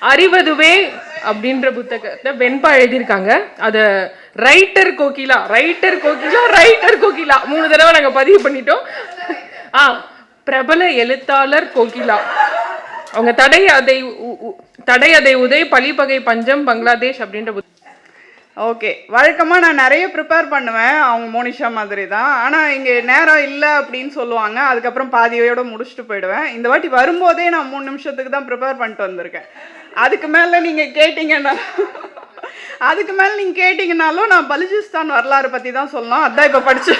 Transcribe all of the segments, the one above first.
அறிவதுவே அப்படின்ற புத்தகத்தை வெண்பா எழுதியிருக்காங்க. அதை writer Kokila writer Kokila writer Kokila. மூணு தடவை நாங்கள் பதிவு பண்ணிட்டோம். ஆ பிரபல எழுத்தாளர் கோகிலா. அவங்க தடை அதை உ- தடை அதை உதய் பழிப்பகை பஞ்சம் பங்களாதேஷ் அப்படின்ற புத்தகம் ஓகே வழக்கமாக நான் நிறைய ப்ரிப்பேர் பண்ணுவேன். அவங்க மோனிஷா மாதிரி தான். ஆனால் இங்கே நேரம் இல்லை அப்படின்னு சொல்லுவாங்க. அதுக்கப்புறம் பாதியோட முடிச்சுட்டு போயிடுவேன். இந்த வாட்டி வரும்போதே நான் மூணு நிமிஷத்துக்கு தான் ப்ரிப்பேர் பண்ணிட்டு வந்திருக்கேன். அதுக்கு மேலே நீங்கள் கேட்டிங்கன்னா அதுக்கு மேலே நீங்கள் கேட்டிங்கனாலும் நான் பலுஜிஸ்தான் வரலாறு பற்றி தான் சொல்லணும். அதான் இப்போ படிச்சு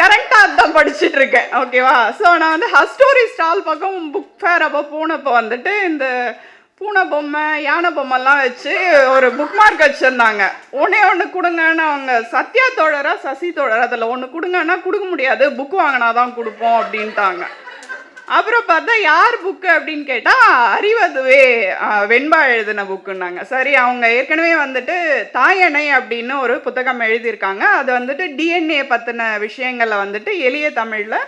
கரெக்டாக அதான் படிச்சுட்டு இருக்கேன். ஓகேவா ஸோ நான் வந்து ஹஸ்டோரி ஸ்டால் பக்கம் புக் ஃபேர் அப்போ போனப்போ வந்துட்டு இந்த பூனை பொம்மை யானை பொம்மைலாம் வச்சு ஒரு புக் மார்க் வச்சுருந்தாங்க. ஒன்றே ஒன்று கொடுங்கன்னு அவங்க சத்யா தோழரா சசி தோழரா அதில் ஒன்று கொடுங்கன்னா கொடுக்க முடியாது. புக் வாங்கினா தான் கொடுப்போம் அப்படின்ட்டாங்க. அப்புறம் பார்த்தா யார் புக்கு அப்படின்னு கேட்டால் அறிவதுவே வெண்பா எழுதின புக்குன்னாங்க சரி அவங்க ஏற்கனவே வந்துட்டு தாயணை அப்படின்னு ஒரு புத்தகம் எழுதியிருக்காங்க. அது வந்துட்டு டிஎன்ஏ பற்றின விஷயங்களை வந்துட்டு எளிய தமிழில்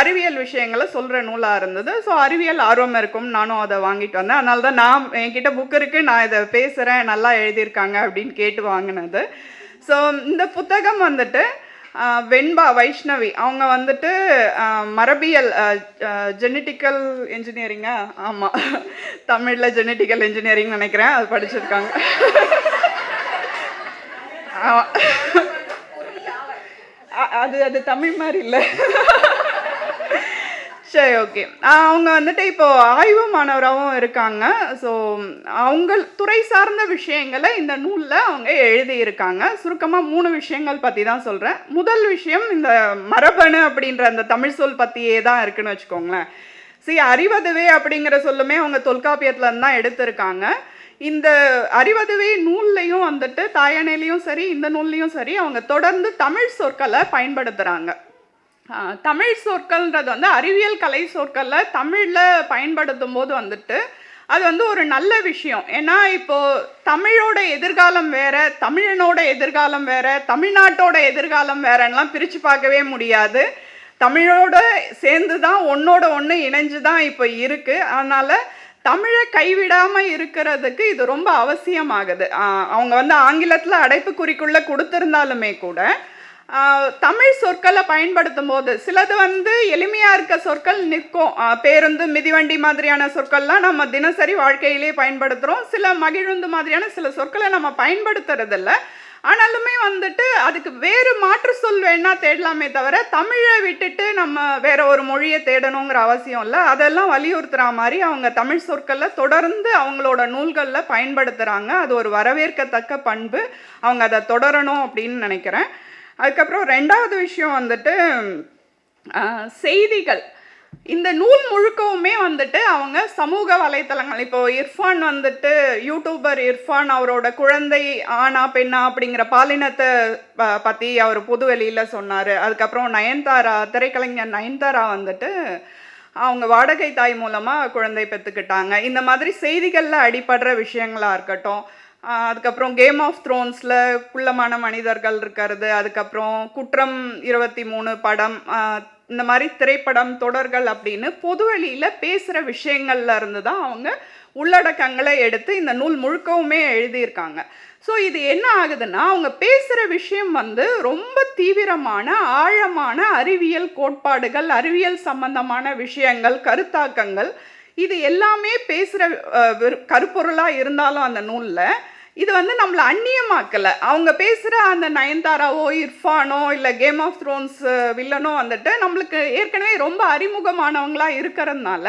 அறிவியல் விஷயங்களை சொல்கிற நூலாக இருந்தது. ஸோ அறிவியல் ஆர்வம் இருக்கும். நானும் அதை வாங்கிட்டு வந்தேன். அதனால தான் நான் என்கிட்ட புக் இருக்குது நான் இதை பேசுகிறேன் நல்லா எழுதியிருக்காங்க அப்படின்னு கேட்டு வாங்கினது. ஸோ இந்த புத்தகம் வந்துட்டு வெண்பா வைஷ்ணவி அவங்க வந்துட்டு மரபியல் ஜெனட்டிக்கல் இன்ஜினியரிங்கா ஆமாம் தமிழில் ஜெனட்டிக்கல் இன்ஜினியரிங் நினைக்கிறேன் அது படிச்சிருக்காங்க. அது அது தமிழ் மாதிரி இல்லை. சரி ஓகே அவங்க வந்துட்டு இப்போ ஆய்வு மாணவராகவும் இருக்காங்க. ஸோ அவங்க துறை சார்ந்த விஷயங்களை இந்த நூலில் அவங்க எழுதியிருக்காங்க. சுருக்கமாக மூணு விஷயங்கள் பற்றி தான் சொல்கிறேன் முதல் விஷயம் இந்த மரபணு அப்படின்ற அந்த தமிழ் சொல் பற்றியே தான் இருக்குன்னு வச்சுக்கோங்களேன். சி அறிவதுவே அப்படிங்கிற சொல்லுமே அவங்க தொல்காப்பியத்துலேருந்து தான் எடுத்திருக்காங்க. இந்த அறிவதுவே நூல்லையும் வந்துட்டு தாயணையிலையும் சரி இந்த நூல்லையும் சரி அவங்க தொடர்ந்து தமிழ் சொற்களை பயன்படுத்துகிறாங்க தமிழ் சொற்கள்ன்றது வந்து அறிவியல் கலை சொற்களில் தமிழில் பயன்படுத்தும் போது வந்துட்டு அது வந்து ஒரு நல்ல விஷயம். ஏன்னா இப்போது தமிழோட எதிர்காலம் வேற தமிழனோட எதிர்காலம் வேற தமிழ்நாட்டோட எதிர்காலம் வேறன்னெலாம் பிரித்து பார்க்கவே முடியாது. தமிழோட சேர்ந்து தான் ஒன்றோட ஒன்று இணைஞ்சு தான் இப்போ இருக்குது அதனால் தமிழை கைவிடாமல் இருக்கிறதுக்கு இது ரொம்ப அவசியமாகுது. அவங்க வந்து ஆங்கிலத்தில் அடைப்புக்குறிக்குள்ளே கொடுத்துருந்தாலுமே கூட தமிழ் சொற்களை பயன்படுத்தும் போது சிலது வந்து எளிமையாக இருக்க சொற்கள் நிற்கும். பேருந்து மிதிவண்டி மாதிரியான சொற்கள்லாம் நம்ம தினசரி வாழ்க்கையிலே பயன்படுத்துகிறோம் சில மகிழுந்து மாதிரியான சில சொற்களை நம்ம பயன்படுத்துறதில்ல. ஆனாலுமே வந்துட்டு அதுக்கு வேறு மாற்று சொல் வேணா தேடலாமே தவிர தமிழை விட்டுட்டு நம்ம வேற ஒரு மொழியை தேடணுங்கிற அவசியம் இல்லை. அதெல்லாம் வலியுறுத்துகிற மாதிரி அவங்க தமிழ் சொற்களை தொடர்ந்து அவங்களோட நூல்களில் பயன்படுத்துகிறாங்க அது ஒரு வரவேற்கத்தக்க பண்பு. அவங்க அதை தொடரணும் அப்படின்னு நினைக்கிறேன். அதுக்கப்புறம் ரெண்டாவது விஷயம் வந்துட்டு செய்திகள். இந்த நூல் முழுக்கவுமே வந்துட்டு அவங்க சமூக வலைத்தளங்கள். இப்போ இர்ஃபான் வந்துட்டு யூடியூபர் இர்ஃபான் அவரோட குழந்தை ஆனா பெண்ணா அப்படிங்கிற பாலினத்தை ப- பற்றி அவர் பொதுவெளியில் சொன்னார். அதுக்கப்புறம் நயன்தாரா திரைக்கலைஞர் நயன்தாரா வந்துட்டு அவங்க வாடகை தாய் மூலமாக குழந்தை பெற்றுக்கிட்டாங்க இந்த மாதிரி செய்திகளில் அடிபடுற விஷயங்களாக இருக்கட்டும் அதுக்கப்புறம் கேம் ஆஃப் த்ரோன்ஸில் குள்ளமான மனிதர்கள் இருக்கிறது அதுக்கப்புறம் குற்றம் இருபத்தி மூணு படம் இந்த மாதிரி திரைப்படம் தொடர்கள் அப்படின்னு பொதுவெளியில் பேசுகிற விஷயங்கள்ல இருந்து தான் அவங்க உள்ளடக்கங்களை எடுத்து இந்த நூல் முழுக்கவுமே எழுதியிருக்காங்க. ஸோ இது என்ன ஆகுதுன்னா அவங்க பேசுகிற விஷயம் வந்து ரொம்ப தீவிரமான ஆழமான அறிவியல் கோட்பாடுகள் அறிவியல் சம்பந்தமான விஷயங்கள் கருத்தாக்கங்கள் இது எல்லாமே பேசுகிற கருப்பொருளாக இருந்தாலும் அந்த நூலில் இது வந்து நம்மளை அந்நியமாக்கலை. அவங்க பேசுகிற அந்த நயன்தாராவோ இர்ஃபானோ இல்லை கேம் ஆஃப் த்ரோன்ஸ் வில்லனோ வந்துட்டு நம்மளுக்கு ஏற்கனவே ரொம்ப அறிமுகமானவங்களாக இருக்கிறதுனால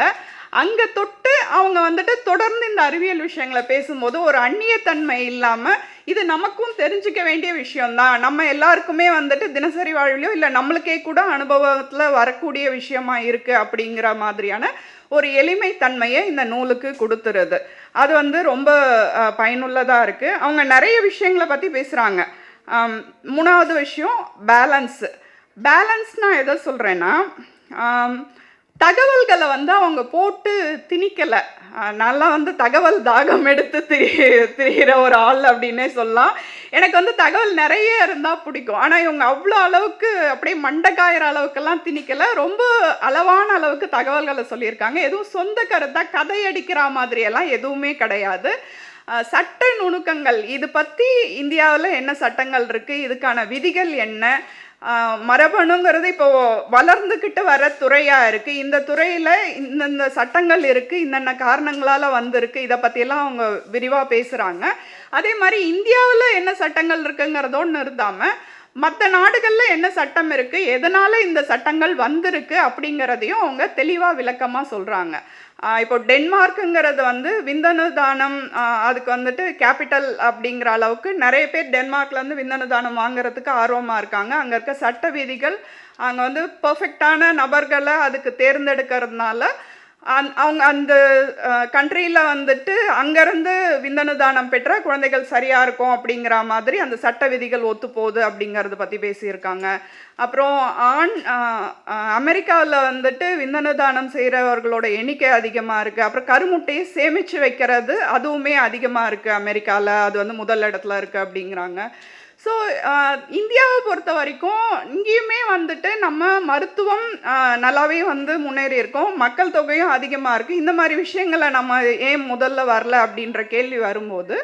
அங்கே தொட்டு அவங்க வந்துட்டு தொடர்ந்து இந்த அறிவியல் விஷயங்களை பேசும்போது ஒரு அந்நியத்தன்மை இல்லாமல் இது நமக்கும் தெரிஞ்சுக்க வேண்டிய விஷயம்தான். நம்ம எல்லாருக்குமே வந்துட்டு தினசரி வாழ்விலையோ இல்லை நம்மளுக்கே கூட அனுபவத்தில் வரக்கூடிய விஷயமா இருக்குது அப்படிங்கிற மாதிரியான ஒரு எளிமைத்தன்மையை இந்த நூலுக்கு கொடுத்துருது. அது வந்து ரொம்ப பயனுள்ளதாக இருக்குது அவங்க நிறைய விஷயங்களை பற்றி பேசுகிறாங்க மூணாவது விஷயம் பேலன்ஸு. பேலன்ஸ் நான் எதை சொல்கிறேன்னா தகவல்களை வந்து அவங்க போட்டு திணிக்கலை. நல்லா வந்து தகவல் தாகம் எடுத்து திரி திரிகிற ஒரு ஆள் அப்படின்னே சொல்லலாம். எனக்கு வந்து தகவல் நிறைய இருந்தால் பிடிக்கும். ஆனால் இவங்க அவ்வளோ அளவுக்கு அப்படியே மண்டக்காயிற அளவுக்கெல்லாம் திணிக்கலை. ரொம்ப அளவான அளவுக்கு தகவல்களை சொல்லியிருக்காங்க. எதுவும் சொந்த கருத்தாக கதையடிக்கிற மாதிரியெல்லாம் எதுவுமே கிடையாது. சட்ட நுணுக்கங்கள். இது பற்றி இந்தியாவில் என்ன சட்டங்கள் இருக்குது இதுக்கான விதிகள் என்ன? மரபணுங்கிறது இப்போ வளர்ந்துக்கிட்டு வர துறையாக இருக்குது இந்த துறையில் இந்தந்த சட்டங்கள் இருக்குது இந்தந்த காரணங்களால் வந்திருக்கு. இதை பற்றியெல்லாம் அவங்க விரிவாக பேசுகிறாங்க அதே மாதிரி இந்தியாவில் என்ன சட்டங்கள் இருக்குங்கிறதோடு நிறுத்தாம மற்ற நாடுகளில் என்ன சட்டம் இருக்குது எதனால் இந்த சட்டங்கள் வந்திருக்கு அப்படிங்கிறதையும் அவங்க தெளிவாக விளக்கமாக சொல்கிறாங்க இப்போ டென்மார்க்குங்கிறது வந்து விந்தணு தானம் அதுக்கு வந்துட்டு கேபிட்டல் அப்படிங்கிற அளவுக்கு நிறைய பேர் டென்மார்க்லேருந்து விந்தணு தானம் வாங்குறதுக்கு ஆர்வமாக இருக்காங்க. அங்கே இருக்க சட்ட விதிகள் அங்கே வந்து பர்ஃபெக்டான நபர்களை அதுக்கு தேர்ந்தெடுக்கிறதுனால அந் அவங்க அந்த கண்ட்ரியில் வந்துட்டு அங்கேருந்து விந்தணு தானம் பெற்ற குழந்தைகள் சரியாக இருக்கும் அப்படிங்கிற மாதிரி அந்த சட்ட விதிகள் ஒத்து போகுது அப்படிங்கிறத பற்றி பேசியிருக்காங்க. அப்புறம் ஆண் அமெரிக்காவில் வந்துட்டு விந்தணு தானம் செய்கிறவர்களோட எண்ணிக்கை அதிகமாக இருக்குது அப்புறம் கருமுட்டையை சேமித்து வைக்கிறது அதுவுமே அதிகமாக இருக்குது அமெரிக்காவில் அது வந்து முதல் இடத்துல இருக்குது அப்படிங்கிறாங்க. ஸோ uh, இந்தியாவை பொறுத்த வரைக்கும் இங்கேயுமே வந்துட்டு நம்ம மருத்துவம் நல்லாவே வந்து முன்னேறி இருக்கோம். மக்கள் தொகையும் அதிகமாக இருக்குது இந்த மாதிரி விஷயங்களை நம்ம ஏன் முதல்ல வரல அப்படின்ற கேள்வி வரும்போது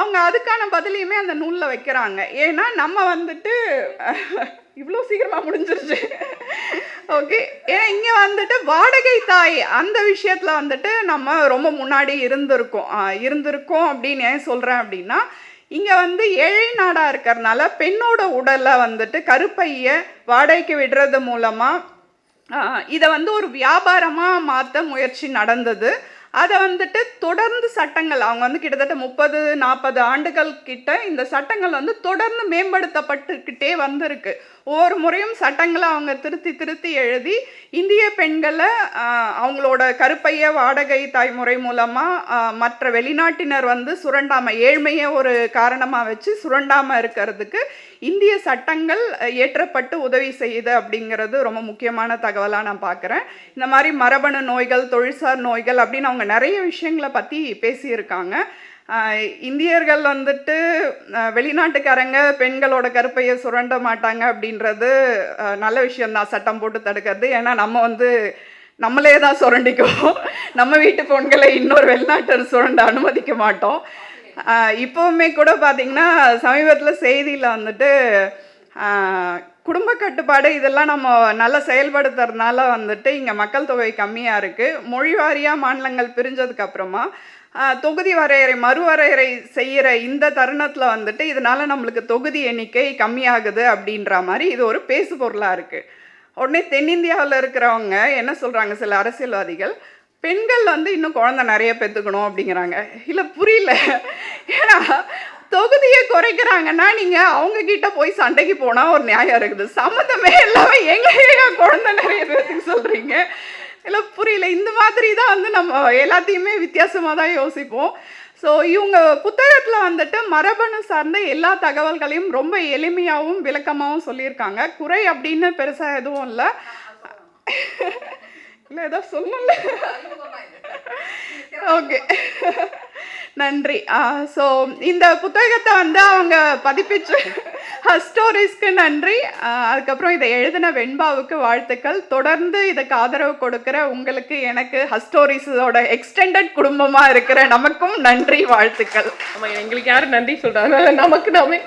அவங்க அதுக்கான பதிலையுமே அந்த நூலில் வைக்கிறாங்க. ஏன்னா நம்ம வந்துட்டு இவ்வளோ சீக்கிரமாக முடிஞ்சிருச்சு. ஓகே. ஏன்னா இங்கே வந்துட்டு வாடகை தாய் அந்த விஷயத்தில் வந்துட்டு நம்ம ரொம்ப முன்னாடி இருந்திருக்கோம். இருந்திருக்கோம் அப்படின்னு ஏன் சொல்கிறேன் அப்படின்னா இங்கே வந்து ஏழை நாடாக இருக்கிறனால பெண்ணோட உடலை வந்துட்டு கருப்பையை வாடகைக்கு விடுறது மூலமாக இதை வந்து ஒரு வியாபாரமாக மாற்ற முயற்சி நடந்தது. அதை வந்துட்டு தொடர்ந்து சட்டங்கள் அவங்க வந்து கிட்டத்தட்ட முப்பது நாற்பது ஆண்டுகள் கிட்ட இந்த சட்டங்கள் வந்து தொடர்ந்து மேம்படுத்தப்பட்டுக்கிட்டே வந்திருக்கு. ஒவ்வொரு முறையும் சட்டங்களை அவங்க திருத்தி திருத்தி எழுதி இந்திய பெண்களை அவங்களோட கருப்பைய வாடகை தாய்முறை மூலமாக மற்ற வெளிநாட்டினர் வந்து சுரண்டாமல் ஏழ்மையை ஒரு காரணமாக வச்சு சுரண்டாமல் இருக்கிறதுக்கு இந்திய சட்டங்கள் ஏற்றப்பட்டு இயற்றப்பட்டு உதவி செய்யுது அப்படிங்கிறது ரொம்ப முக்கியமான தகவலாக நான் பார்க்குறேன் இந்த மாதிரி மரபணு நோய்கள் தொழில்சார் நோய்கள் அப்படின்னு அவங்க நிறைய விஷயங்களை பற்றி பேசியிருக்காங்க. இந்தியர்கள் வந்துட்டு வெளிநாட்டுக்காரங்க பெண்களோட கருப்பையை சுரண்ட மாட்டாங்க அப்படின்றது நல்ல விஷயந்தான் சட்டம் போட்டு தடுக்கிறது. ஏன்னா நம்ம வந்து நம்மளே தான் சுரண்டிக்குவோம். நம்ம வீட்டு பெண்களை இன்னொரு வெளிநாட்டர் சுரண்ட அனுமதிக்க மாட்டோம். இப்போவுமே கூட பார்த்தீங்கன்னா சமீபத்தில் செய்தியில் வந்துட்டு குடும்ப கட்டுப்பாடு இதெல்லாம் நம்ம நல்லா செயல்படுத்துறதுனால வந்துட்டு இங்கே மக்கள் தொகை கம்மியாக இருக்குது மொழி வாரியாக மாநிலங்கள் பிரிஞ்சதுக்கப்புறமா தொகுதி வரையறை மறுவரையறை செய்கிற இந்த தருணத்தில் வந்துட்டு இதனால் நம்மளுக்கு தொகுதி எண்ணிக்கை கம்மியாகுது அப்படின்ற மாதிரி இது ஒரு பேசு பொருளாக இருக்குது உடனே தென்னிந்தியாவில் இருக்கிறவங்க என்ன சொல்கிறாங்க சில அரசியல்வாதிகள்? பெண்கள் வந்து இன்னும் குழந்தை நிறைய பெற்றுக்கணும் அப்படிங்கிறாங்க. இல்லை புரியல. ஏன்னா தொகுதியை குறைக்கிறாங்கன்னா நீங்கள் அவங்க கிட்ட போய் சண்டைக்கு போனால் ஒரு நியாயம் இருக்குது. சம்மந்தமே இல்லாமல் எங்கள் குழந்தை நிறைய பேருக்கு சொல்கிறீங்க இல்லை புரியல. இந்த மாதிரி தான் வந்து நம்ம எல்லாத்தையுமே வித்தியாசமாக தான் யோசிப்போம். ஸோ இவங்க புத்தகத்தில் வந்துட்டு மரபணு சார்ந்த எல்லா தகவல்களையும் ரொம்ப எளிமையாகவும் விளக்கமாகவும் சொல்லியிருக்காங்க. குறை அப்படின்னு பெருசாக எதுவும் இல்லை. இல்லை ஏதோ சொல்லல. ஓகே. நன்றி. ஸோ இந்த புத்தகத்தை வந்து அவங்க பதிப்பிச்சு ஸ்டோரிஸ்க்கு நன்றி. அதுக்கப்புறம் இதை எழுதின வெண்பாவுக்கு வாழ்த்துக்கள். தொடர்ந்து இதுக்கு ஆதரவு கொடுக்குற உங்களுக்கு எனக்கு ஹஸ்டோரிஸோட எக்ஸ்டெண்டட் குடும்பமாக இருக்கிற நமக்கும் நன்றி வாழ்த்துக்கள். ஆமா எங்களுக்கு யாரும் நன்றி அதனால நமக்கு நாமே